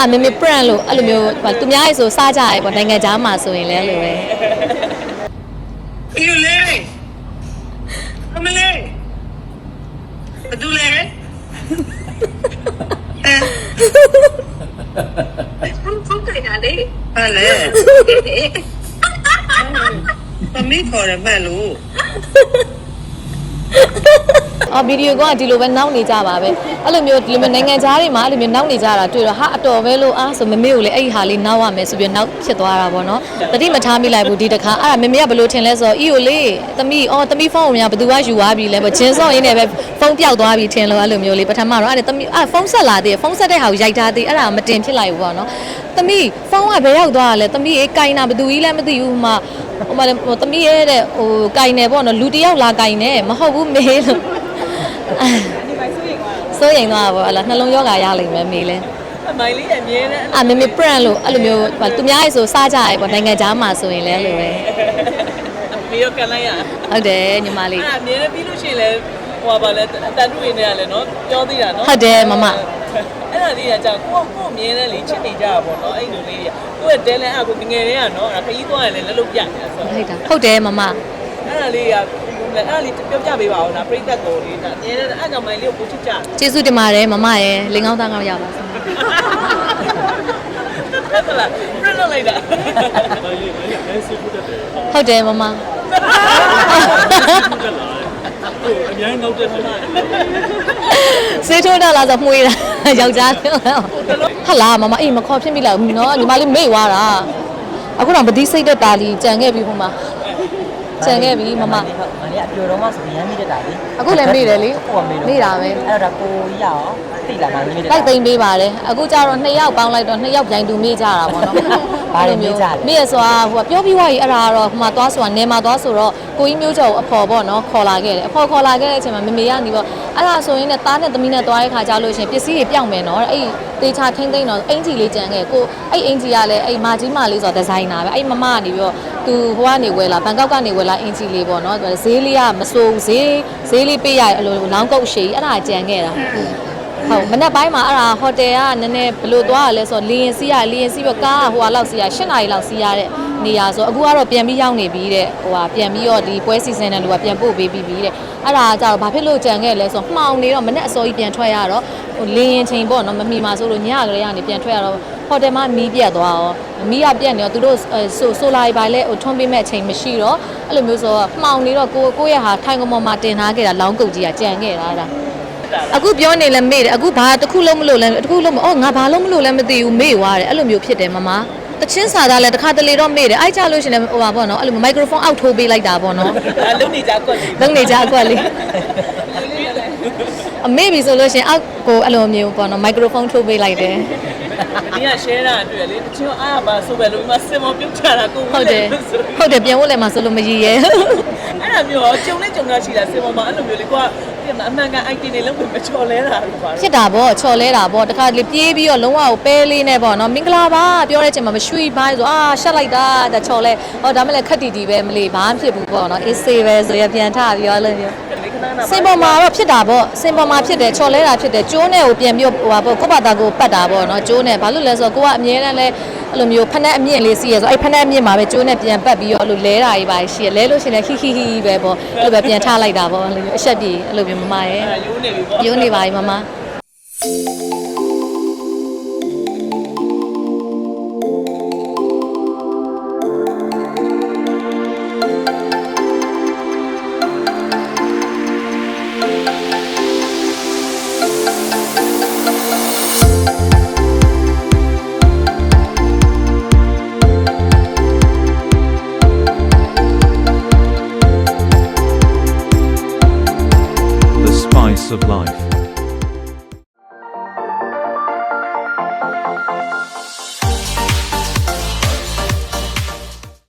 အာမေမေ brand လို့အဲ့လိုမျိုးဟိုသူများရဲ့ဆိုစားကြရဲပေါ့နိုင်ငံခြားမှာဆိုရင်လည်းအဲ့လိုပဲအေးလေအမလေးဘယ်သူလဲအဲဖုန်းဖုန်းကြိုင်တာလေဟာလေသမီးခေါ်ရမဲ့လို့ အော်ဗီဒီယိုကဒီလိုပဲနောက်နေကြပါပဲအဲ့လိုမျိုးဒီလိုမျိုးနိုင်ငံခြားတွေမှာအဲ့လိုမျိုးနောက်နေကြတာတွေ့တော့ဟာအတော်ပဲလို့အားဆိုမမေကိုလေအဲ့ဒီဟာလေးနောက်ရမယ်ဆိုပြီးနောက်ဖြစ်သွားတာပေါ့နော်တတိမထားမိလိုက်ဘူးဒီတခါအဲ့ဒါမမေကဘယ်လိုထင်လဲဆိုတော့အီကိုလေသမီးအော်သမီးဖုန်းကိုများဘယ်သူကယူသွားပြီလဲပေါ့ဂျင်းစော့ရင်းနဲ့ပဲဖုန်းပျောက်သွားပြီထင်လို့အဲ့လိုမျိုးလေးပထမတော့အဲ့ဒါသမီးအဲ့ဖုန်းဆက်လာသေးတယ်ဖုန်းဆက်တဲ့ဟာကိုရိုက်ထားသေးအဲ့ဒါမတင်ဖြစ်လိုက်ဘူးပေါ့နော်သမီးဖုန်းကဘယ်ရောက်သွားတာလဲသမီးအေးကင်တာဘယ်သူကြီးလဲမသိဘူးဟိုမှာဟိုမှာဟိုသမီးရဲ့တဲ့ဟိုကင်နေပေါ့နော်လူတစ်ယောက်လာကင်နေမဟုတ်ဘူးမေးလို့ စိုးရင်သွားတာပေါ့အလားနှလုံးယောဂါရလိမ့်မယ်မေလဲအမိုင်လေးအမြဲတမ်းအာမေမေ brand လို့အဲ့လိုမျိုးဟိုသူများရဲ့ဆိုစားကြရဲပေါ့နိုင်ငံခြားမှာဆိုရင်လည်းအဲ့လိုပဲအမေရောကန်လိုက်ရဟုတ်တယ်ညီမလေးအဲ့အမြဲတမ်းပြီးလို့ရှိရင်လည်းဟိုပါလဲတန်တူရင်းနေရလဲနော်ပြောသေးတာနော်ဟုတ်တယ်မမအဲ့ဒါလေးကကြောင့်ကိုကိုအမြဲတမ်းလေချစ်နေကြတာပေါ့နော်အဲ့လိုလေးတွေကကိုယ့်ရဲ့တဲလဲအခုငငယ်လေးကနော်အဲ့ခကြီးသွားရင်လည်းလက်လို့ပြနေတာဆိုဟုတ်တာဟုတ်တယ်မမအဲ့ဒါလေးက အဲ့ဒါလေးပြောပြပေးပါဦးနော်ပြိသက်ကိုလေးဒါအမြဲတမ်းအဲ့ကြောင့်မိုင်လေးကိုကိုချစ်ကြတယ်ကျေးဇူးတင်ပါတယ်မမရဲ့လင်ကောင်းသားကောင်းရပါစေဟုတ်လားပြတ်လိုက်တာဟုတ်တယ်မမအများကြီးနောက်တက်တယ်စေးထိုးတော့လာဆိုမှုေးတာယောက်ျားဟုတ်လားမမအေးမခေါ်ဖြစ်မိလားဘူးနော်ညီမလေးမေ့သွားတာအခုတော့ဗတိစိတ်တက်တာလီကြံခဲ့ပြီဟိုမှာ ကြံခဲ့ပြီမမမလေးအပြိုတော့မှဆိုရမ်းမိတတ်တာလေအခုလည်းမေ့တယ်လေကိုကမေးတော့မေ့တာပဲအဲ့တော့ကိုကြီးရအောင်သိလာမှမိတတ်လိုက်သိမ့်ပေးပါတယ်အခုကျတော့နှစ်ယောက်ပေါင်းလိုက်တော့နှစ်ယောက်ပြိုင်တူမေ့ကြတာပေါ့နော် ဘာတွေမေးကြလဲမေ့ရဆိုတာဟိုကပြောပြီးွားကြီးအဲ့ဒါကတော့ဟိုမှာသွားဆိုတာနေမှာသွားဆိုတော့ကိုကြီးမျိုးကျော်ကိုအဖော်ပေါ့နော်ခေါ်လာခဲ့တယ်အဖော်ခေါ်လာခဲ့တဲ့အချိန်မှာမမေကနေပေါ့အဲ့ဒါဆိုရင်လည်းသားနဲ့သမီးနဲ့သွားတဲ့ခါကြလို့ရှရင်ပစ္စည်းတွေပြောင်းမယ်နော်အဲ့တေချာထိမ့်သိမ့်တော့အင်ဂျီလေးကြံခဲ့ကိုအဲ့အင်ဂျီကလည်းအဲ့မာကြီးမာလေးဆိုတာဒီဇိုင်နာပဲအဲ့မမကနေပြီးတော့သူဟိုကနေဝယ်လာဘန်ကောက်ကနေဝယ်လာအင်ဂျီလေးပေါ့နော်ဈေးလေးကမစိုးဘူးဈေးဈေးလေးပေးရအဲ့လိုလောင်းကုတ်ရှည်အဲ့ဒါကြံခဲ့တာ ဟုတ်မနေ့ပိုင်းမှာအဲ့ဒါဟိုတယ်ကနည်းနည်းဘယ်လိုသွားရလဲဆိုတော့လီရင်စီးရလီရင်စီးပြီးကားကဟိုဟာလောက်စီးရ၈နာရီလောက်စီးရတဲ့နေရာဆိုအခုကတော့ပြန်ပြီးရောက်နေပြီတဲ့ဟိုဟာပြန်ပြီးတော့ဒီပွဲစီစဉ်တဲ့လူကပြန်ပို့ပေးပြီးပြီတဲ့အဲ့ဒါကြတော့ဘာဖြစ်လို့ကြံခဲ့လဲဆိုတော့မှောင်နေတော့မနေ့အစောကြီးပြန်ထွက်ရတော့ဟိုလီရင်ချိန်ပေါ့နော်မမီမှာဆိုလို့ညကလေးကနေပြန်ထွက်ရတော့ဟိုတယ်မှာမီးပြတ်သွားရောမီးကပြတ်နေတော့သူတို့ဆိုဆိုလာပိုင်းလဲဟိုထွန်းပေးမဲ့အချိန်မရှိတော့အဲ့လိုမျိုးဆိုတော့မှောင်နေတော့ကိုကိုရဲ့ဟာထိုင်ကမော်မှာတင်ထားခဲ့တာလောင်းကုတ်ကြီးကကြံခဲ့တာအဲ့ဒါ အခုပြောနေလဲမေ့တယ်အခုဘာတစ်ခုလုံးမလို့လဲတစ်ခုလုံးမအော်ငါဘာလုံးမလို့လဲမသိဘူးမေ့သွားတယ်အဲ့လိုမျိုးဖြစ်တယ်မမတချင်းစာသားလဲတစ်ခါတလေတော့မေ့တယ်အဲ့ကြလို့ရှရင်လဲဟိုပါပေါ့နော်အဲ့လိုမိုက်ခရိုဖုန်းအောက်ထိုးပေးလိုက်တာပေါ့နော်ဒါလုံနေကြကွက်လေးလုံးနေကြအကွက်လေးအမေပြီဆိုလို့ရှရင်အောက်ကိုအဲ့လိုမျိုးပေါ့နော်မိုက်ခရိုဖုန်းထိုးပေးလိုက်တယ်ဒီက share တာတွေ့လေတချို့အားပါဆိုပဲလို့ဒီမှာစင်မပြုတ်ချတာကိုဟုတ်တယ်ဟုတ်တယ်ပြန်ဖို့လည်းမဆိုလို့မရည်ရဲအဲ့ဒါမျိုးကြုံနဲ့ကြုံရရှိတာစင်မမှာအဲ့လိုမျိုးလေကွာ ဒီမှာအမှန်ကန် IT တွေလုံးဝမချော်လဲတာလို့ပါဖြစ်တာပေါ့ချော်လဲတာပေါ့တခါလေပြေးပြီးတော့လုံးဝကိုပဲလေးနဲ့ပေါ့နော်မင်္ဂလာပါပြောတဲ့အချိန်မှာမရွှေပိုင်းဆိုအာရှက်လိုက်တာဒါချော်လဲဟောဒါမှလည်းခက်တီတီပဲမလေးဘာမှဖြစ်ဘူးပေါ့နော်အေးစေးပဲဆိုရပြန်ထပြီးတော့လည်းပြောလေခဏနာစင်ပေါ်မှာတော့ဖြစ်တာပေါ့စင်ပေါ်မှာဖြစ်တယ်ချော်လဲတာဖြစ်တယ်ကျိုးနဲ့ကိုပြန်ပြီးဟိုပါပေါ့ကိုယ့်ဘာသာကိုပတ်တာပေါ့နော်ကျိုးနဲ့ဘာလို့လဲဆိုတော့ကိုကအမြဲတမ်းလဲ အဲ့လိုမျိုးဖက်နဲ့အမြင့်လေးစီရဆိုအဲ့ဖက်နဲ့အမြင့်မှာပဲကျိုးနဲ့ပြန်ပတ်ပြီးတော့အဲ့လိုလဲတာကြီးပါရှိရလဲလို့ရှိရင်ဟီဟီဟီပဲပေါ့အဲ့လိုပဲပြန်ထလိုက်တာပေါ့အဲ့လိုမျိုးအဆက်ပြေအဲ့လိုမျိုးမမရဲ့အဲ့ယူနေပြီပေါ့ယုံနေပါပြီမမ The spice of life.